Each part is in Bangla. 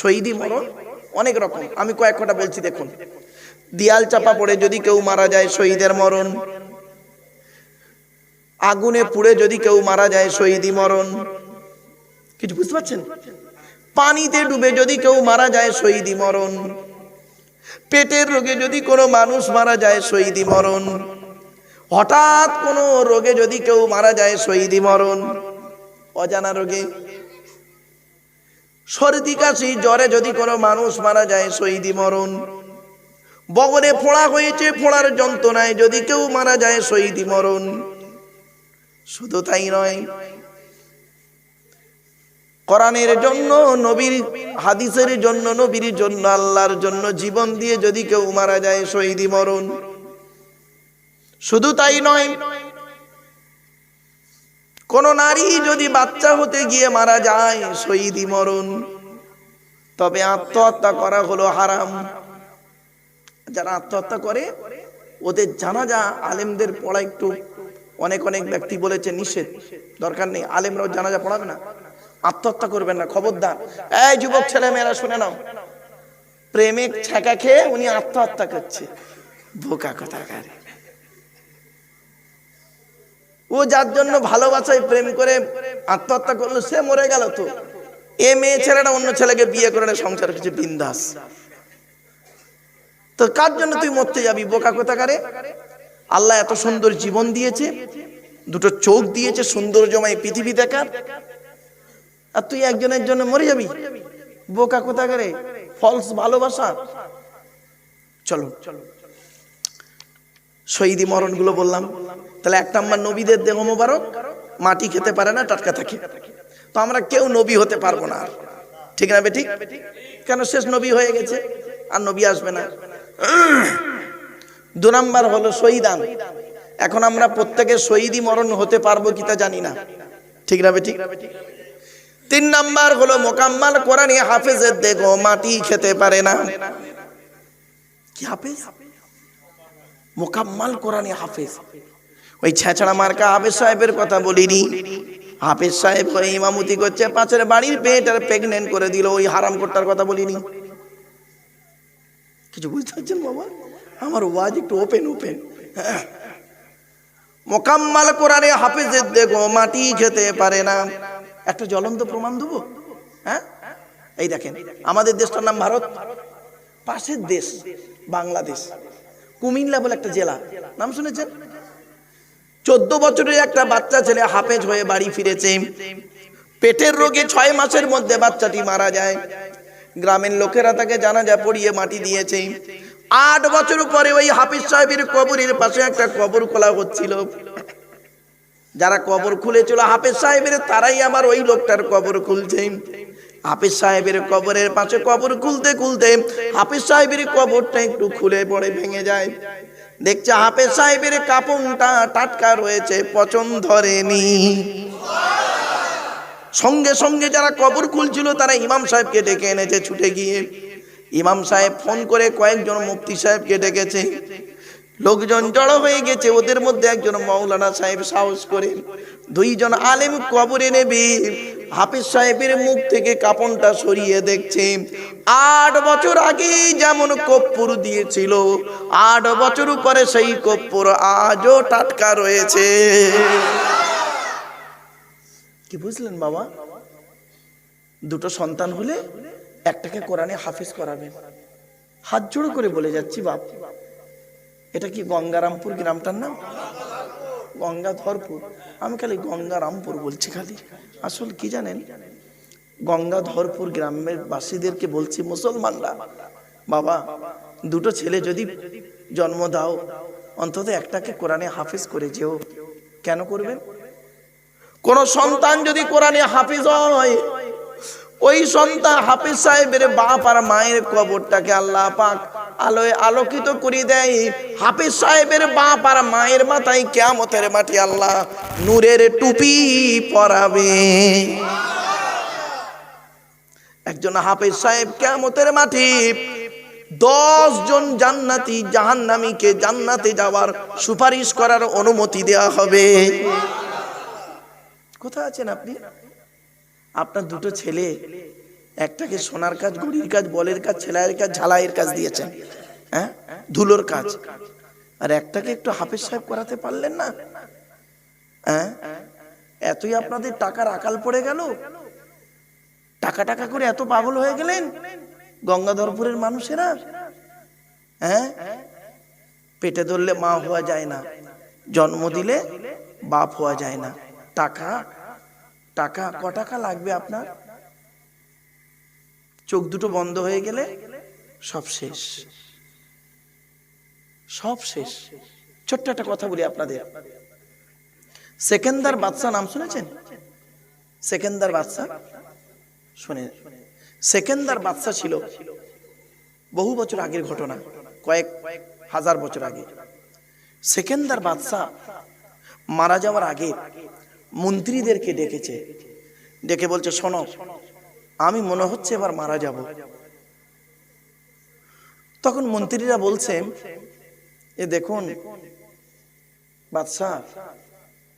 শহীদি মরণ, অনেক রকম। আমি কয়েক কটা বলছি, দেখুন। দিয়াল চাপা পড়ে যদি কেউ মারা যায় শহীদের মরণ, আগুনে পুড়ে যদি কেউ মারা যায় শহীদি মরণ, কিছু বুঝতে পারছেন? পানিতে ডুবে যদি কেউ মারা যায় শহীদি মরণ, পেটের রোগে যদি কোনো মানুষ মারা যায় শহীদি মরণ, হঠাৎ কোনো রোগে যদি কেউ মারা যায় শহীদি মরণ, অজানা রোগে সর্দি কাশি, জ্বরে যদি কোনো মানুষ মারা যায় শহীদি মরণ। বগরে ফোড়া হয়েছে, ফোড়ার যন্ত্রণায় যদি কেউ মারা যায় শহীদি মরণ। শুধু তাই নয়, কোরআনের জন্য, নবীর হাদিসের জন্য, নবীর জন্য, আল্লাহর জন্য জীবন দিয়ে যদি কেউ মারা যায় শহীদি মরণ। শুধু তাই নয় কোন নারী যদি বাচ্চা হতে গিয়ে মারা যায় শহীদি মরণ। তবে আত্মহত্যা করা হলো হারাম। যারা আত্মহত্যা করে, ওদের জানাজা আলেমদের পড়া একটু, অনেক অনেক ব্যক্তি বলেছে নিষেধ। দরকার নেই, আলেমরাও জানাজা পড়াবে না। আত্মহত্যা করবেন না, খবরদার। এই যুবক ছেলে মেয়েরা, শুনে নাও। প্রেমিক ছ্যাঁকা খেয়ে উনি আত্মহত্যা করছে। বোকা কথা কারে ও যার জন্য ভালোবাসায় প্রেম করে আত্মহত্যা করল, সে মরে গেল তো। এ মেয়ে ছেলেটা অন্য ছেলেকে বিয়ে করে সংসার কিছু বিন্দাস। তো কার জন্য তুই মরতে যাবি? বোকা কোথাকারে? আল্লাহ এত সুন্দর জীবন দিয়েছে, দুটো চোখ দিয়েছে, সৌন্দর্যময় পৃথিবী দেখার। আর তুই একজনের জন্য মরে যাবি? বোকা কোথাকারে? ফলস ভালোবাসা। চলো চলো। শহীদি মরণগুলো বললাম। তাহলে এক নাম্বার নবীদের দেহ মোবারক মাটি খেতে পারে না, টাটকা থাকে। তো আমরা কেউ নবী হতে পারব না আর। ঠিক না ঠিক কেন শেষ নবী হয়ে গেছে, আর নবী আসবে না। দু নম্বর হলো শহীদান। এখন আমরা প্রত্যেকে শহীদি মরণ হতে পারব কি তা জানি না। ঠিক না ঠিক তিন নাম্বার হলো মোকাম্মাল কোরআনি হাফেজের দেখো মাটি খেতে পারে না। কি হাফেজ? মোকাম্মাল কোরআনি হাফেজ। ওই ছেঁচড়া মার্কা হাফেজ সাহেবের কথা বলিনি। হাফেজ সাহেব ইমামতি করছে পাঁচের বাড়ির আর প্রেগনেন্ট করে দিল, ওই হারাম কোট্টার কথা বলিনি। কিছু বুঝতে পারছেন বাবা? আমার ওয়াজ একটু ওপেন ওপেন। মোকাম্মাল কোরআনে হাফেজের দেখো, মাটি খেতে পারে না। একটা জ্বলন্ত প্রমাণ দেবো? হ্যাঁ? এই দেখেন, আমাদের দেশটার নাম ভারত, পাশের দেশ বাংলাদেশ, কুমিল্লা বলে একটা জেলা। নাম শুনেছেন? চোদ্দ বছরের একটা বাচ্চা ছেলে হাফেজ হয়ে বাড়ি ফিরেছে। পেটের রোগে ছয় মাসের মধ্যে বাচ্চাটি মারা যায়। গ্রামের লোকেরা তাকে জানা জানাজা পড়িয়ে মাটি দিয়েছে। আট বছর পরে ওই হাফিজ সাহেবের কবরের পাশে একটা কবর খোলা হচ্ছিল। যারা কবর খুলেছিল হাফেজ সাহেবের, তারাই আবার ওই লোকটার কবর খুলছে। হাফিজ সাহেবের কবরের পাশে কবর খুলতে খুলতে হাফিজ সাহেবের কবরটা একটু খুলে পড়ে ভেঙে যায়। দেখছে হাফেজ সাহেবের কাপড়টা টাটকা রয়েছে পচন ধরেনি। সঙ্গে সঙ্গে যারা কবর খুলছিল, তারা ইমাম সাহেবকে ডেকে এনেছে, ছুটে গিয়ে। ইমাম সাহেব ফোন করে কয়েকজন মুফতি সাহেবকে ডেকেছে। লোকজন জড়ো হয়ে গেছে, ওদের মধ্যে একজন মৌলানা সাহেব সাহস করে, দুইজন আলেম কবরে নেবে, হাফিজ সাহেবের মুখ থেকে কাপনটা সরিয়ে দেখছে। আট বছর আগে যেমন কপ্পুর দিয়েছিল, আট বছর পরে সেই কপ্পুর আজও টাটকা রয়েছে। কি বুঝলেন বাবা? দুটো সন্তান হলে একটাকে কোরআনে হাফিজ করাবেন হাত জোড়ো করে বলে যাচ্ছি বাপ। এটা কি গঙ্গারামপুর গ্রামটার নাম? গঙ্গাধরপুর। আমি খালি গঙ্গারামপুর বলছি খালি। আসল কি জানেন? গঙ্গাধরপুর গ্রামের বাসীদেরকে বলছি মুসলমানরা, বাবা, দুটো ছেলে যদি জন্ম দাও, অন্তত একটাকে কোরআনে হাফিজ করে যেও। কেন করবেন? কোন সন্তান যদি কোরআনে হাফিজ হয়, ওই সন্তান হাফিজ সাহেবের বাপ আর মায়ের কবরটাকে আল্লাহ পাক আলোয় আলোকিত করে দেয়। হাফিজ সাহেবের বাপ আর মায়ের মাথায় কেয়ামতের মাটি আল্লাহ নূরের টুপি পরাবে। একজন হাফিজ সাহেব কেয়ামতের মাটি দশ জন জান্নাতি জাহান্নামীকে জান্নাতে যাওয়ার সুপারিশ করার অনুমতি দেওয়া হবে। কোথায় আছেন আপনি? আপনার দুটো ছেলে একটাকে সোনার কাজ, গড়ির কাজ, বলের কাজ ছেলাইয়ের কাজ, ঝালাইয়ের কাজ দিয়েছেন। হ্যাঁ? ধুলোর কাজ। আর একটাকে একটু হাফেজ সাহেব করাতে পারলেন না? হ্যাঁ? এতই আপনাদের টাকার আকাল পড়ে গেল? টাকা টাকা করে এত পাগল হয়ে গেলেন? গঙ্গাধরপুরের মানুষেরা? হ্যাঁ? পেটে ধরলে মা হওয়া যায় না। জন্ম দিলে বাপ হওয়া যায় না। টাকা টাকা, ক টাকা লাগবে আপনার? চোখ দুটো বন্ধ হয়ে গেলে সব শেষ। সব শেষ। ছোট্ট একটা কথা বলি আপনাদের। সেকেন্দার বাদশাহ নাম শুনেছেন? সেকেন্দার বাদশাহ? শুনে। সেকেন্দার বাদশা ছিল বহু বছর আগের ঘটনা, কয়েক হাজার বছর আগে। সেকেন্দার বাদশা মারা যাওয়ার আগে মন্ত্রীদেরকে ডেকেছে। ডেকে বলছে, শোনো আমি মনে হচ্ছে এবার মারা যাব। তখন মন্ত্রীরা বলছেন, এ দেখুন, বাদশাহ,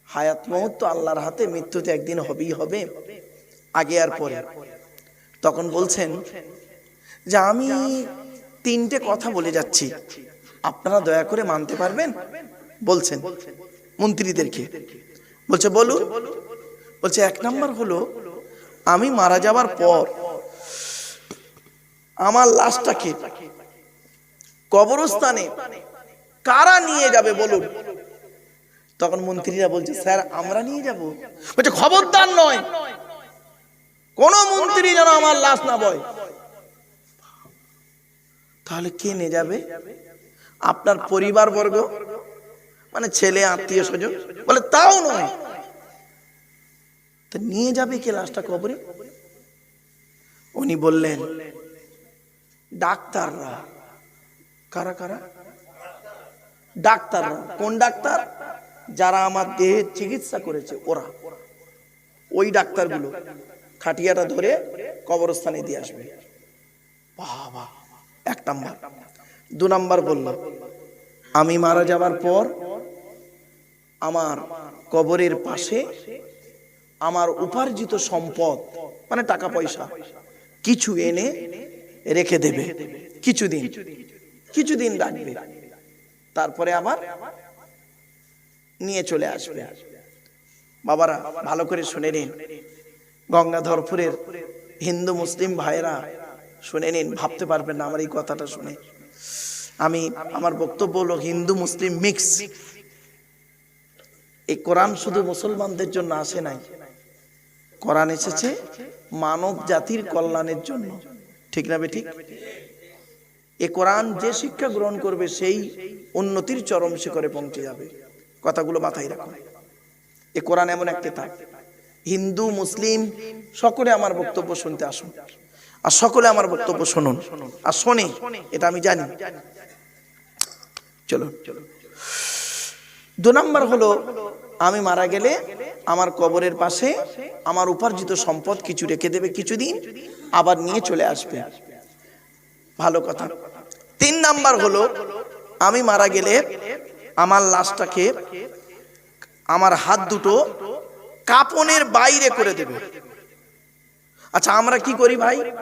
হায়াত মহৎ তো আল্লাহর হাতে মৃত্যুতে একদিন হবেই হবে, আগে আর পরে। তখন বলছেন, যে আমি তিনটে কথা বলে যাচ্ছি, আপনারা দয়া করে মানতে পারবেন? বলছেন মন্ত্রীদেরকে। বলছে, বলুন। বলছে, এক নাম্বার হলো আমি মারা যাবার পর, আমার লাশটাকে কবরস্থানে কারা নিয়ে যাবে বলুন? তখন মন্ত্রীরা বলছে, স্যার, আমরা নিয়ে যাব। বলছে, খবরদার নয়। কোন মন্ত্রী যেন আমার লাশ না বয়। তাহলে কে নিয়ে যাবে? আপনার পরিবার বর্গ মানে ছেলে, আত্মীয়, স্বজন? বলে, তাও নয়। তা নিয়ে যাবে কে লাশটা কবরে? উনি বললেন, ডাক্তাররা, কারা কারা? ডাক্তাররা। কোন ডাক্তার? যারা আমার দেহের চিকিৎসা করেছে, ওরা। ওই ডাক্তারগুলো খাটিয়াটা ধরে কবরস্থানে দিয়ে আসবে। বাবা, এক নাম্বার। দু নাম্বার বলল আমি মারা যাবার পর আমার কবরের পাশে আমার উপার্জিত সম্পদ মানে টাকা পয়সা, কিছু এনে রেখে দেবে। কিছুদিন কিছুদিন রাখবে তারপরে আবার নিয়ে চলে আসবে। বাবারা, ভালো করে শুনে নিন। গঙ্গাধরপুরের হিন্দু মুসলিম ভাইরা শুনে নিন, ভাবতে পারবেন না আমার এই কথাটা শুনে। আমি, আমার বক্তব্য হলো হিন্দু মুসলিম মিক্স। এই কোরআন শুধু মুসলমানদের জন্য আসে নাই। কোরআন এসেছে মানব জাতির কল্যাণের জন্য। ঠিক না বেঠিক? এ কোরআন যে শিক্ষা গ্রহণ করবে, সেই উন্নতির চরম শিখরে পৌঁছে যাবে। কথাগুলো মাথায় রাখুন। এ কোরআন এমন একটা তাক হিন্দু, মুসলিম, সকলে আমার বক্তব্য শুনতে আসুন। আর সকলে আমার বক্তব্য শুনুন। আর শোনে, এটা আমি জানি। চলো চলো দু নম্বর হলো, আমি মারা গেলে আমার কবরের পাশে আমার উপার্জিত সম্পদ কিছু রেখে দেবে কিছুদিন, আবার নিয়ে চলে আসবে। ভালো কথা। তিন নাম্বার হলো, আমি মারা গেলে আমার লাশটাকে আমার হাত দুটো কাপনের বাইরে করে দেবে। আচ্ছা আমরা কি করি ভাই?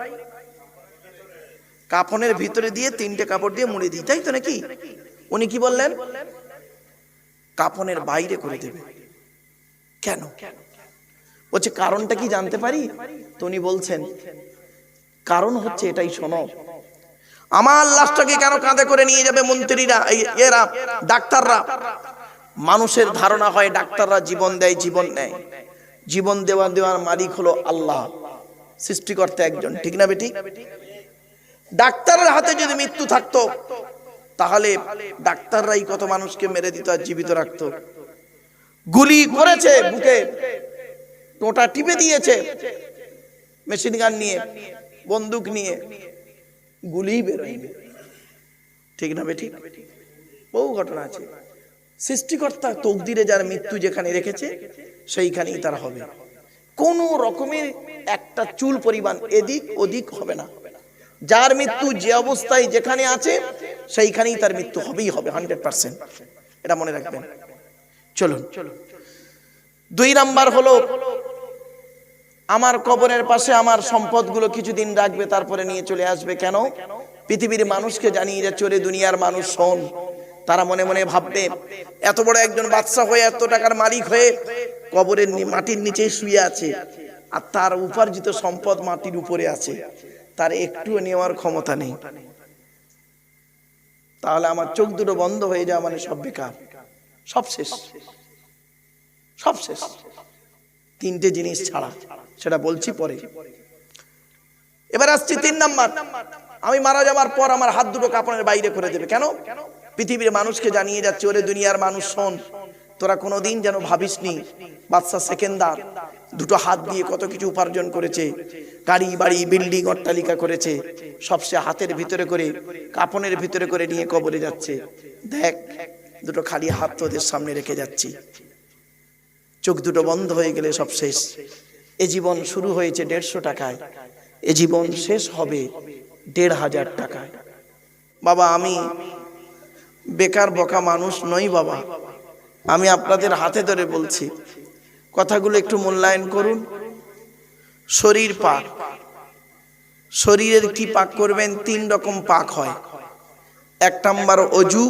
কাপনের ভিতরে দিয়ে তিনটে কাপড় দিয়ে মুড়ে দিই, তাই তো নাকি? উনি কি বললেন? কাপনের বাইরে করে দেবে। কেন? বলছে কারণটা কি জানতে পারি? তো উনি বলছেন কারণ হচ্ছে এটাই শোনো। আমার লাশটাকে কেন কাঁধে করে নিয়ে যাবে মন্ত্রীরা? এরা ডাক্তাররা। মানুষের ধারণা হয় ডাক্তাররা জীবন দেয় জীবন নেয়। জীবন দেওয়া দেওয়ার মালিক হলো আল্লাহ সৃষ্টিকর্তা একজন। ঠিক না বেটি? ডাক্তারের হাতে যদি মৃত্যু থাকতো তাহলে ডাক্তাররাই কত মানুষকে মেরে দিত আর জীবিত রাখতো। গুলি করেছে বুকে। টোটা টিপে দিয়েছে। মেশিন গান নিয়ে, বন্দুক নিয়ে। গুলি বেরোয়নি। ঠিক না বেঠিক? বহু ঘটনা আছে। সৃষ্টিকর্তা তকদিরে যার মৃত্যু যেখানে রেখেছে, সেইখানেই তারা হবে। কোনো রকমের একটা চুল পরিমাণ এদিক ওদিক হবে না। যার মৃত্যু যে অবস্থায় যেখানে আছে, সেইখানেই তার মৃত্যু হবেই হবে, হান্ড্রেড পার্সেন্ট। এটা মনে রাখবেন। চলুন। দুই নাম্বার হলো, আমার কবরের পাশে আমার সম্পদগুলো কিছুদিন রাখবে, তারপরে নিয়ে চলে আসবে কেন? পৃথিবীর মানুষকে জানিয়ে যে, চোরে দুনিয়ার মানুষ শোন। তারা মনে মনে ভাববে, এত বড় একজন বাদশা হয়ে, এত টাকার মালিক হয়ে কবরের মাটির নিচে শুয়ে আছে আর তার উপার্জিত সম্পদ মাটির উপরে আছে। তার একটুও নেওয়ার ক্ষমতা নেই। তাহলে আমার চোখ দুটো বন্ধ হয়ে যাওয়া মানে সব বেকার। সব শেষ। সব শেষ। তিনটে জিনিস ছাড়া, সেটা বলছি পরে। এবার আসছি তিন নাম্বার। আমি মারা যাওয়ার পর আমার হাত দুটো কাপড়ের বাইরে করে দেবে। কেন? পৃথিবীর মানুষকে জানিয়ে যাচ্ছে, ওরে দুনিয়ার মানুষ শোন, তোরা কোনোদিন যেন ভাবিসনি বাদশা সেকেন্দার দুটো হাত দিয়ে কত কিছু উপার্জন করেছে, গাড়ি, বাড়ি, বিল্ডিং, অট্টালিকা করেছে, সব হাতের ভিতরে করে, কাপনের ভিতরে করে নিয়ে কবরে যাচ্ছে। দেখ দুটো খালি হাত তোদের সামনে রেখে যাচ্ছি। চোখ দুটো বন্ধ হয়ে গেলে সব শেষ। এ জীবন শুরু হয়েছে দেড়শো টাকায়। এ জীবন শেষ হবে দেড় হাজার টাকায়। বাবা, আমি বেকার, বকা মানুষ নই বাবা। আমি আপনাদের হাতে ধরে বলছি, কথাগুলো একটু মূল্যায়ন করুন। শরীর পাক। শরীরের কি পাক করবেন? তিন রকম পাক হয়। এক নাম্বার অজু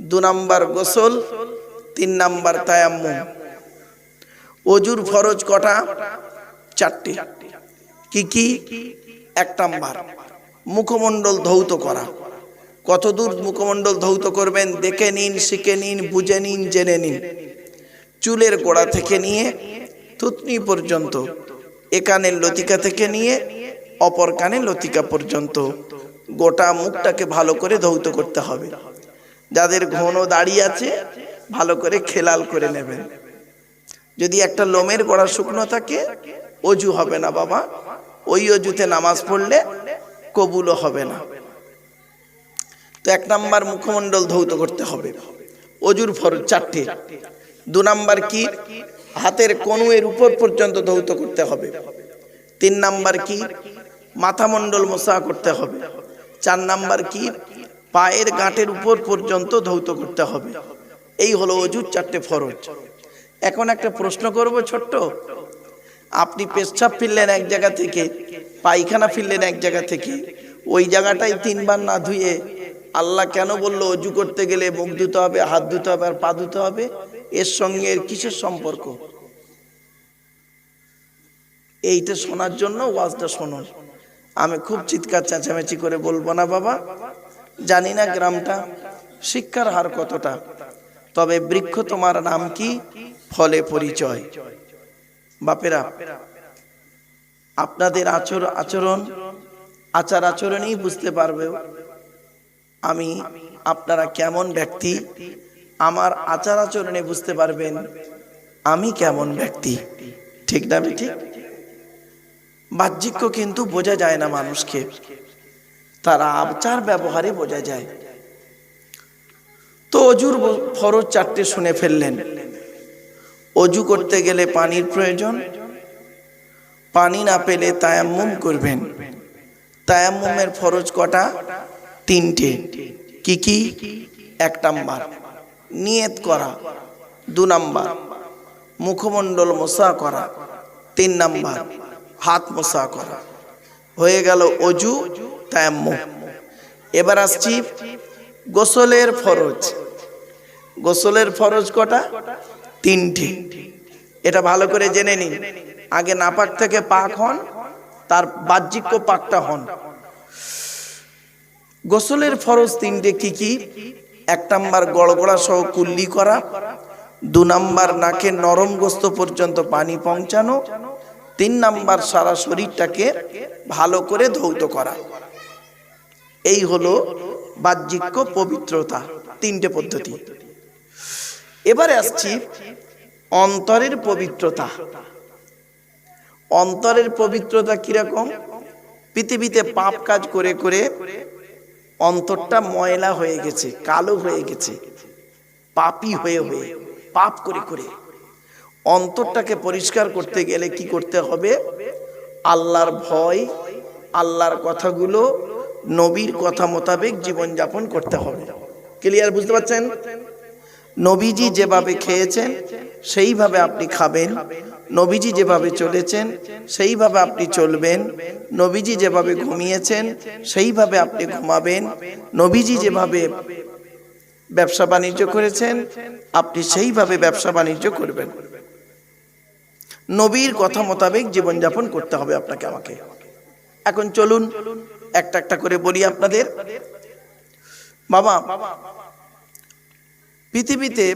দু নাম্বার গোসল, তিন নাম্বার তায়াম্মুম। অজুর ফরজ কটা? চারটি। কি কি? এক নাম্বার। মুখমণ্ডল ধৌত করা। কতদূর মুখমণ্ডল ধৌত করবেন? দেখে নিন, শিখে নিন, বুঝে নিন, জেনে নিন। চুলের গোড়া থেকে নিয়ে থুতনি পর্যন্ত, একানের লতিকা থেকে নিয়ে অপর কানের লতিকা পর্যন্ত গোটা মুখটাকে ভালো করে ধৌত করতে হবে। যাদের ঘন দাড়ি আছে, ভালো করে খেলাল করে নেবেন যদি একটা লোমের গোড়া শুকনো থাকে, অজু হবে না বাবা। ওই অজুতে নামাজ পড়লে কবুলও হবে না। তো এক নাম্বার মুখমণ্ডল ধৌত করতে হবে। অজুর ফরজ চারটে। দু নাম্বার কি? হাতের কনুয়ের উপর পর্যন্ত ধৌত করতে হবে। তিন নাম্বার কি? মাথামণ্ডল মোসা করতে হবে। চার নাম্বার কি? পায়ের গাঁটের উপর পর্যন্ত ধৌত করতে হবে। এই হলো অজুর চারটে ফরজ। এখন একটা প্রশ্ন করব ছোট্ট। আপনি পেশাব ফিরলেন এক জায়গা থেকে, পায়খানা ফিরলেন এক জায়গা থেকে, ওই জায়গাটাই তিনবার না ধুয়ে আল্লাহ কেন বলল অজু করতে গেলে মুখ ধুতে হবে, হাত ধুতে হবে আর পা ধুতে হবে? এর সঙ্গে এর কিসের সম্পর্ক? এইটা শোনার জন্য ওয়াজটা শোনো আমি খুব চিৎকার, চেঁচামেচি করে বলব না বাবা। জানি না গ্রামটা, শিক্ষার হার কতটা, তবে বৃক্ষ তোমার নাম কি? ফলে পরিচয়। বাপেরা, আপনাদের আচর আচরণ, আচার আচরণেই বুঝতে পারবে। আমি, আপনারা কেমন ব্যক্তি? আমার আচার আচরণে বুঝতে পারবেন আমি কেমন ব্যক্তি। ঠিক না ঠিক বাহ্যিক কিন্তু বোঝা যায় না মানুষকে। তার আবচার ব্যবহারে বোঝা যায়। তো অজুর ফরজ চারটে শুনে ফেললেন। অজু করতে গেলে পানির প্রয়োজন। পানি না পেলে তায়াম্মুম করবেন। তায়াম্মুমের ফরজ কটা? তিনটে। কি কি? এক নাম্বার। নিয়ত করা। দু নাম্বার। মুখমণ্ডল মোসা করা। তিন নাম্বার। হাত মোসা করা। হয়ে গেল অজু। তায়াম্মুম এবার আসছি গোসলের ফরজ। গোসলের ফরজ কটা? তিনটে। এটা ভালো করে জেনে নিন। আগে নাপাক থেকে পাক হন, তার বাহ্যিক পাকটা হন। গোসলের ফরজ তিনটে কি কি? এক নাম্বার গড়গড়া সহ কুল্লি করা, দু নাম্বার নাকে নরম গোস্ত পর্যন্ত পানি পৌঁছানো, তিন নাম্বার সারা শরীরটাকে ভালো করে ধৌত করা। এই হলো বাহ্যিক পবিত্রতা, তিনটে পদ্ধতি। এবারে আসছি অন্তরের পবিত্রতা। অন্তরের পবিত্রতা কীরকম? পৃথিবীতে পাপ কাজ করে করে অন্তরটা ময়লা হয়ে গেছে, কালো হয়ে গেছে, পাপি হয়ে হয়ে, পাপ করে করে। অন্তরটাকে পরিষ্কার করতে গেলে কি করতে হবে? আল্লাহর ভয়, আল্লাহর কথাগুলো নবীর কথা মোতাবেক জীবনযাপন করতে হবে। ক্লিয়ার বুঝতে পারছেন? নবীজি যেভাবে খেয়েছেন, সেইভাবে আপনি খাবেন। নবীজি যেভাবে চলেছেন, সেইভাবে আপনি চলবেন। নবীজি যেভাবে ঘুমিয়েছেন, সেইভাবে আপনি ঘুমাবেন। নবীজি যেভাবে ব্যবসা বাণিজ্য করেছেন, আপনি সেইভাবে ব্যবসা বাণিজ্য করবেন। নবীর কথা মোতাবেক জীবনযাপন করতে হবে আপনাকে, আমাকে। এখন চলুন একটা একটা করে বলি আপনাদের। বাবা, পৃথিবীতে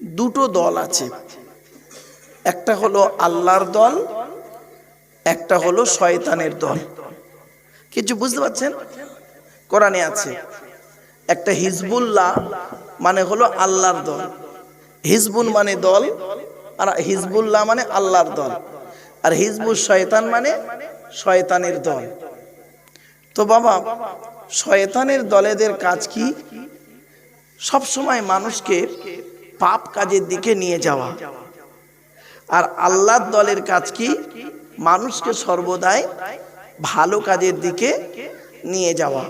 দুটো দল আছে। একটা হলো আল্লাহর দল, একটা হলো শয়তানের দল। কিছু বুঝতে পারছেন? কোরআনে আছে, একটা হিজবুল্লাহ মানে হলো আল্লাহর দল। হিজবুল মানে দল, আর হিজবুল্লাহ মানে আল্লাহর দল। আর হিজবুল শয়তান মানে শয়তানের দল। তো বাবা, শয়তানের দলেদের কাজ কি? সব সময় মানুষকে পাপ কাজের দিকে নিয়ে যাওয়া। আর আল্লাহর দলের কাজ কি? মানুষকে সর্বদাই ভালো কাজের দিকে নিয়ে যাওয়া।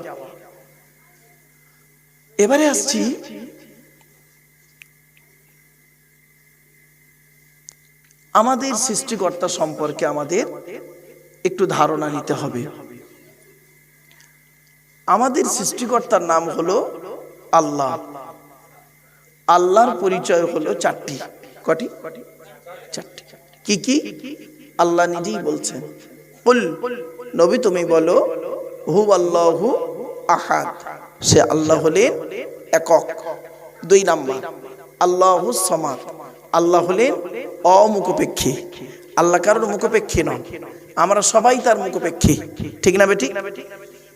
এবারে আসছি আমাদের সৃষ্টিকর্তা সম্পর্কে আমাদের একটু ধারণা নিতে হবে। আমাদের সৃষ্টিকর্তার নাম হলো আল্লাহ। আল্লাহর পরিচয় হলো চারটি। কটি? চারটি। কি কি? আল্লাহ নিজেই বলছেন। বল নবী তুমি বলো হু আল্লাহু আহাদ। সে আল্লাহ হলেন একক, দুই নাম্বার। আল্লাহু সমাদ। আল্লাহ হলেন অমুখপেক্ষী। আল্লাহ কারোর মুখপেক্ষী নন। আমরা সবাই তার মুখপেক্ষী। ঠিক না বেটি?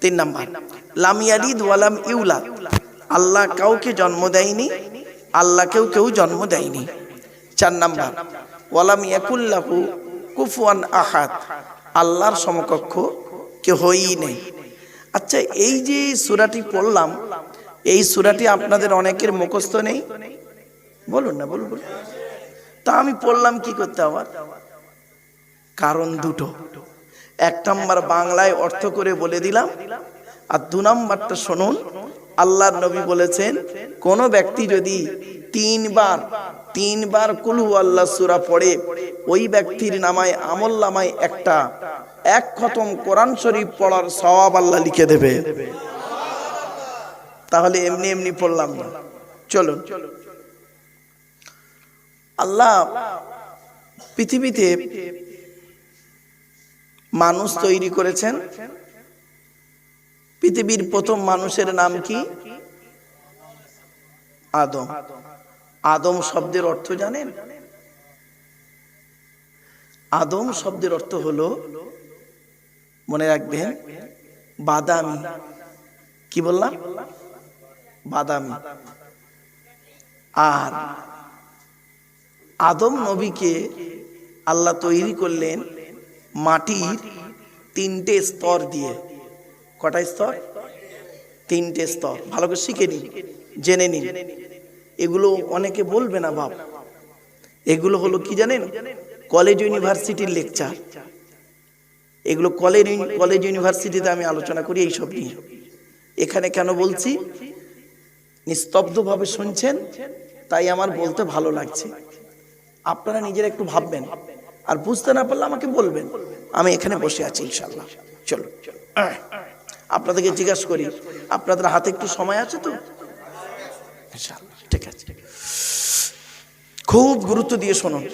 তিন নাম্বার। লাম ইয়ালিদ ওয়ালাম ইউলা আল্লাহ কাউকে জন্ম দেয়নি, আল্লাহ কেউ কেউ জন্ম দেয়নি। চার নাম্বার। ওয়ালাম ইয়াকুল্লাহু কুফুয়ান আহাদ। আল্লাহর সমকক্ষ কেহই নেই। আচ্ছা এই যে সূরাটি পড়লাম, এই সূরাটি আপনাদের অনেকের মুখস্থ নেই? বলুন না, বলুন বলুন। তা আমি পড়লাম কি করতে আবার? কারণ দুটো। এক নাম্বার বাংলায় অর্থ করে বলে দিলাম, আর দু নাম্বারটা শুনুন, আল্লাহর নবী বলেছেন, কোন ব্যক্তি যদি তিনবার তিনবার কুলু আল্লাহ সুরা পড়ে, ওই ব্যক্তির নামায়, আমল নামায় একটা, এক খতম কোরআন শরীফ পড়ার সওয়াব আল্লাহ লিখে দেবে। তাহলে এমনি এমনি পড়লাম না। চলুন। আল্লাহ পৃথিবীতে মানুষ তৈরি করেছেন। পৃথিবীর প্রথম মানুষের নাম কি? আদম। আদম শব্দের অর্থ জানেন? আদম শব্দের অর্থ হলো, মনে রাখবেন, বাদামি। কি বললাম? বাদামি। আর আদম নবীকে আল্লাহ তৈরি করলেন মাটির তিনটে স্তর দিয়ে। কটা স্তর? তিনটে স্তর। ভালো করে শিখে নিন, জেনে নিন। এগুলো অনেকে বলবে না বাপ। এগুলো হলো কি জানেন? কলেজ ইউনিভার্সিটির লেকচার। এগুলো কলেজ কলেজ ইউনিভার্সিটিতে আমি আলোচনা করি এইসব নিয়ে। এখানে কেন বলছি? নিস্তব্ধভাবে শুনছেন, তাই আমার বলতে ভালো লাগছে। আপনারা নিজেরা একটু ভাববেন। আর বুঝতে না পারলে আমাকে বলবেন। আমি এখানে বসে আছি ইনশাল্লাহ চলো। আপনাদেরকে জিজ্ঞাসা করি, আপনাদের হাতে একটু সময় আছে তো? ঠিক আছে। খুব গুরুত্ব দিয়ে শুনুন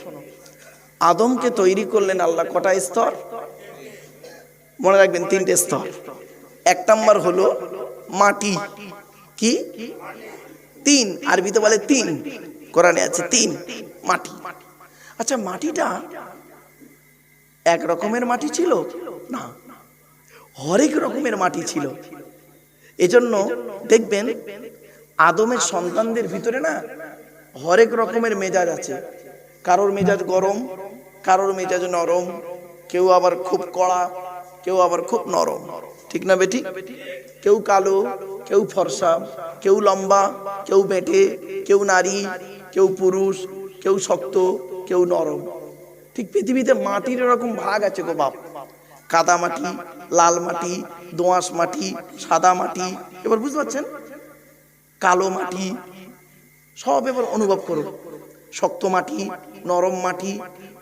আদমকে তৈরি করলেন আল্লাহ কটা স্তর? মনে রাখবেন, তিনটে স্তর। এক নাম্বার হলো মাটি। কি? তিন। আরবিতে বলে তিন। কোরআনে আছে তিন। মাটি। আচ্ছা মাটিটা এক রকমের মাটি ছিল? না, হরেক রকমের মাটি ছিল। এজন্য দেখবেন, আদমের সন্তানদের ভিতরে না হরেক রকমের মেজাজ আছে। কারোর মেজাজ গরম, কারোর মেজাজ নরম, কেউ আবার খুব কড়া, কেউ আবার খুব নরম। ঠিক না বেটি? কেউ কালো, কেউ ফর্সা, কেউ লম্বা, কেউ বেটে, কেউ নারী, কেউ পুরুষ, কেউ শক্ত কেউ নরম। ঠিক পৃথিবীতে মাটির এরকম ভাগ আছে গো বাপ। কাদা মাটি, লাল মাটি, দোঁয়াশ মাটি, সাদা মাটি, এবার বুঝতে পারছেন? কালো মাটি, সব এবার অনুভব করো। শক্ত মাটি, নরম মাটি,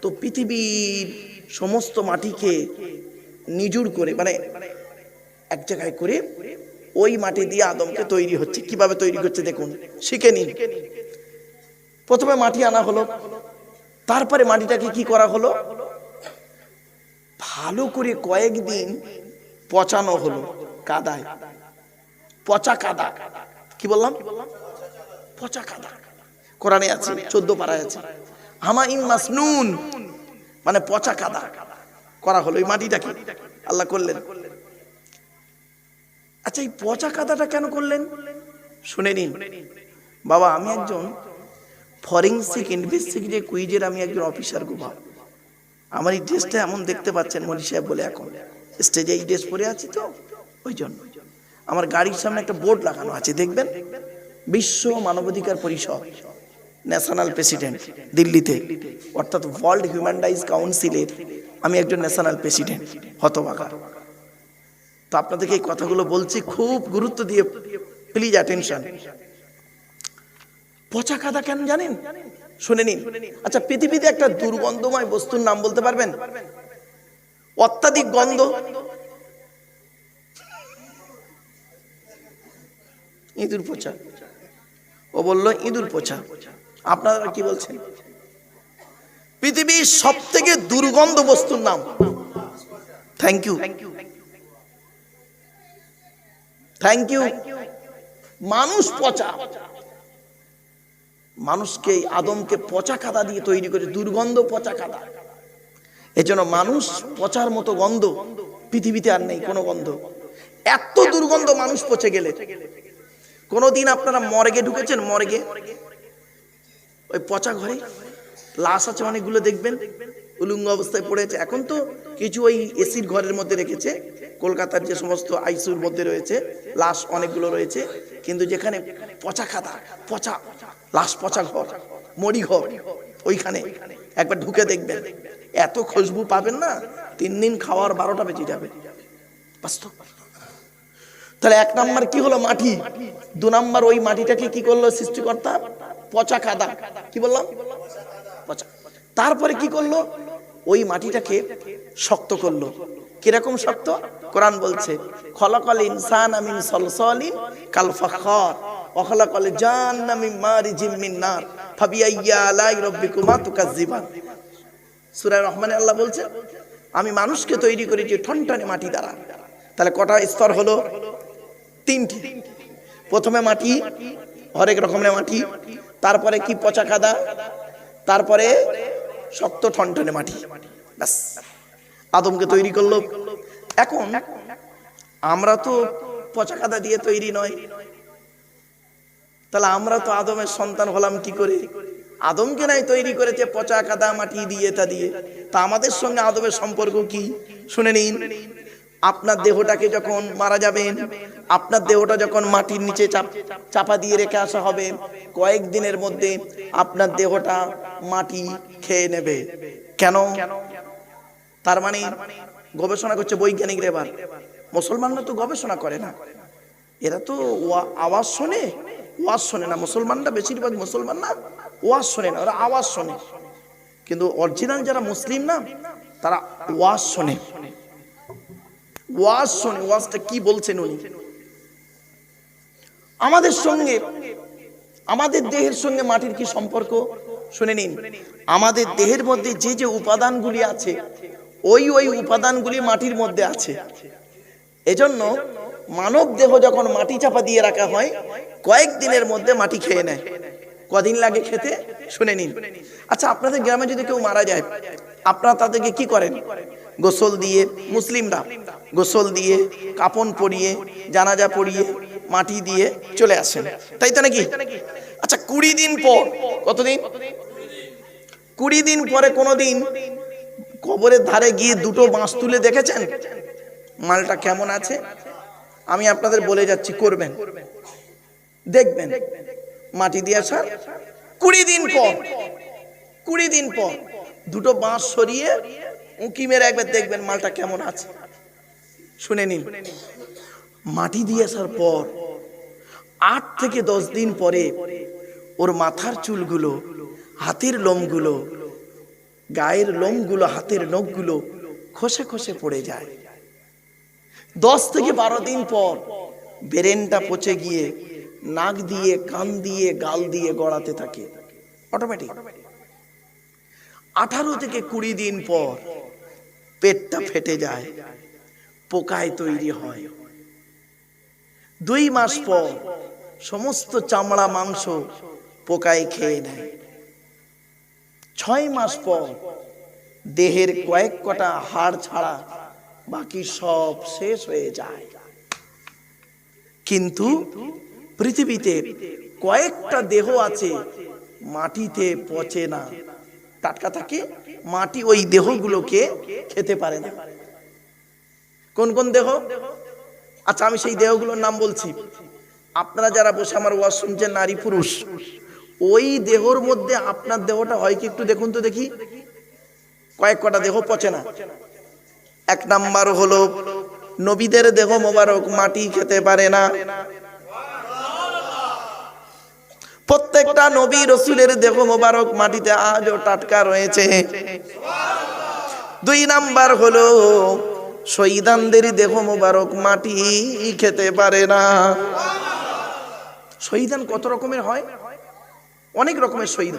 তো পৃথিবীর সমস্ত মাটিকে নিজুর করে মানে এক জায়গায় করে ওই মাটি দিয়ে আদমকে তৈরি হচ্ছে। কীভাবে তৈরি করছে দেখুন, শিখে নিন। প্রথমে মাটি আনা হলো। তারপরে মাটিটাকে কি করা হলো? ভালো করে কয়েকদিন পচানো হলো, কাদায়। পচা কাদা। কি বললাম? পচা কাদা। কোরআনে আছে, চোদ্দ পাড়ায় আছে। হামা ইন মাসনুন। মানে পচা কাদা করা হলো, এই মাটিটাকে। আল্লাহ করলেন। আচ্ছা এই পচা কাদাটা কেন করলেন? শুনে নিন। বাবা, আমি একজন ফরেন্সিক ইনভেস্টিগেটিভ কুইজের আমি একজন অফিসার গো আমার এই ড্রেসটা এমন দেখতে পাচ্ছেন মনি সাহেব বলে এখন। স্টেজে এই ড্রেস পরে আছি তো? ওই জন্য। আমার গাড়ির সামনে একটা বোর্ড লাগানো আছে, দেখবেন? বিশ্ব মানবাধিকার পরিষদ ন্যাশনাল প্রেসিডেন্ট দিল্লিতে। অর্থাৎ ওয়ার্ল্ড হিউম্যান রাইটস কাউন্সিলের আমি একজন ন্যাশনাল প্রেসিডেন্ট হতবাগা তো আপনাদেরকে এই কথাগুলো বলছি, খুব গুরুত্ব দিয়ে প্লিজ অ্যাটেনশন পচা কাদা কেন জানেন? শুনে নিন। আচ্ছা পৃথিবীতে একটা দুর্গন্ধময় বস্তুর নাম বলতে পারবেন? অত্যাধিক গন্ধ? ইঁদুর পচা। ও বলল, ইঁদুর পচা। আপনারা কি বলছেন? পৃথিবীর সব থেকে দুর্গন্ধ বস্তুর নাম। থ্যাংক ইউ থ্যাংক ইউ মানুষ পচা। মানুষকে এই আদমকে পচা কাদা দিয়ে তৈরি করে, দুর্গন্ধ পচা কাদা এজন্য মানুষ পচার মতো গন্ধ পৃথিবীতে আর নেই, কোনো গন্ধ। এত দুর্গন্ধ মানুষ পচে গেলে। কোনোদিন আপনারা মর্গে ঢুকেছেন? মর্গে? ওই পচা ঘরে? লাশ আছে অনেকগুলো দেখবেন? উলুঙ্গ অবস্থায় পড়েছে এখন তো কিছু ওই এসির ঘরের মধ্যে রেখেছে। কলকাতার যে সমস্ত আইসিউর মধ্যে রয়েছে, লাশ অনেকগুলো রয়েছে। কিন্তু যেখানে পচা খাতা, পচা লাশ পচা ঘর, মরি ঘর, ওইখানে। একবার ঢুকে দেখবেন। এত খুশবু পাবেন না, তিন দিন খাওয়ার বারোটা বেজে যাবে। তাহলে এক নাম্বার কি হলো মাটি? দু নাম্বার ওই মাটিটাকে কি করল সৃষ্টিকর্তা? পচা কাদা কি বললাম? পচা। তারপরে কি করল? ওই মাটিটাকে শক্ত করল। কীরকম শক্ত? কোরআন বলছে, খলাকল ইনসান আমিন সলসলিন কাল ফখর অখলাকল জান আমিন মারিজিম মিন নার। ফাবিয়াইয়া আলাই রব্বিকুমা তুকাজ্জিবান। সূরা রহমানে আল্লাহ বলছেন, আমি মানুষকে তৈরি করেছি ঠনঠনে মাটি দ্বারা। তাহলে কটা স্তর হলো? তিনটি। প্রথমে মাটি, হরেক রকমের মাটি, তারপরে কি পচা কাদা, তারপরে শক্ত ঠনঠনে মাটি। ব্যাস। আদমকে তৈরি করল। এখন আমরা তো পচা কাদা দিয়ে তৈরি নয়। তাহলে আমরা তো আদমের সন্তান হলাম কি করে? আদমকে নাই তৈরি করেছে পচা কাদা মাটি দিয়ে তা দিয়ে। তা আমাদের সঙ্গে আদমের সম্পর্ক কি? শুনে নিন। আপনার দেহটাকে যখন মারা যাবেন, আপনার দেহটা যখন মাটির নিচে চাপ দিয়ে রেখে আসা হবে, কয়েকদিনের মধ্যে আপনার দেহটা মাটি খেয়ে নেবে। কেন? তার মানে গবেষণা করছে বৈজ্ঞানিকরা এবার। মুসলমানরা তো গবেষণা করে না। এরা তো ওয়া- আওয়াজ শোনে। ওয়াজ শোনে না, মুসলমানরা বেশিরভাগ মুসলমান না, ওয়াজ শোনে না, ওরা আওয়াজ শোনে। কিন্তু অরিজিনাল যারা মুসলিম না, তারা ওয়াজ শোনে। ওয়াজ শোনে, ওয়াজটা কি বলছেন উনি? আমাদের সঙ্গে, আমাদের দেহের সঙ্গে মাটির কি সম্পর্ক? শুনে নিন। আমাদের দেহের মধ্যে যে যে উপাদানগুলি আছে, ওই ওই উপাদানগুলি মাটির মধ্যে আছে। এজন্য মানব দেহ যখন মাটি চাপা দিয়ে রাখা হয়, কয়েক দিনের মধ্যে মাটি খেয়ে নেয়। কদিন লাগে খেতে? শুনে নিন। আচ্ছা আপনাদের গ্রামে যদি কেউ মারা যায়, আপনারা তাদেরকে কি করেন? গোসল দিয়ে মুসলিমরা গোসল দিয়ে, কাপন পরিয়ে, জানাজা পরিয়ে মাটি দিয়ে চলে আসেন। তাই তো নাকি? আচ্ছা কুড়ি দিন পর, কতদিন? কুড়ি দিন পরে কোনোদিন কবরের ধারে গিয়ে দুটো বাঁশ তুলে দেখেছেন? মালটা কেমন আছে? আমি আপনাদের বলে যাচ্ছি করবেন। দেখবেন মাটি দিয়ে আসার কুড়ি দিন পর কুড়ি দিন পর দুটো বাঁশ সরিয়ে উঁকি মেরে একবার দেখবেন মালটা কেমন আছে। শুনে নিন। মাটি দিয়ে আসার পর আট থেকে দশ দিন পরে ওর মাথার চুলগুলো হাতের লোমগুলো গায়ের লোমগুলো হাতের নখগুলো খসে খসে পড়ে যায়। দশ থেকে বারো দিন পর ব্রেনটা পচে গিয়ে নাক দিয়ে, কান দিয়ে, গাল দিয়ে গড়াতে থাকে। অটোমেটিক আঠারো থেকে কুড়ি দিন পর পেটটা ফেটে যায়, পোকায় তৈরি হয়। দুই মাস পর সমস্ত চামড়া, মাংস পোকায় খেয়ে নেয়। ছয় মাস পর দেহের কয়েক কটা হাড় ছাড়া বাকি সব শেষ হয়ে যায়। কিন্তু পৃথিবীতে কয়েকটা দেহ আছে, মাটিতে পচে না। টাটকা থাকে মাটি ওই দেহগুলোকে খেতে পারে না। কোন কোন দেহ? আচ্ছা আমি সেই দেহগুলোর নাম বলছি। আপনারা যারা বসে আমার ওয়াজ শুনছেন, নারী পুরুষ, ওই দেহর মধ্যে আপনার দেহটা হয় কি? একটু দেখুন তো দেখি। কয়েক কটা দেহ পচে না। এক নাম্বার হলো, নবীদের দেহ মোবারক মাটি খেতে পারে না। প্রত্যেকটা নবী রসুলের দেহ মোবারক মাটিতে আজও টাটকা রয়েছে। দুই নাম্বার হলো শহীদানদের দেহ মোবারক মাটি খেতে পারে না। শহীদান কত রকমের হয়? অনেক রকমের শহীদ।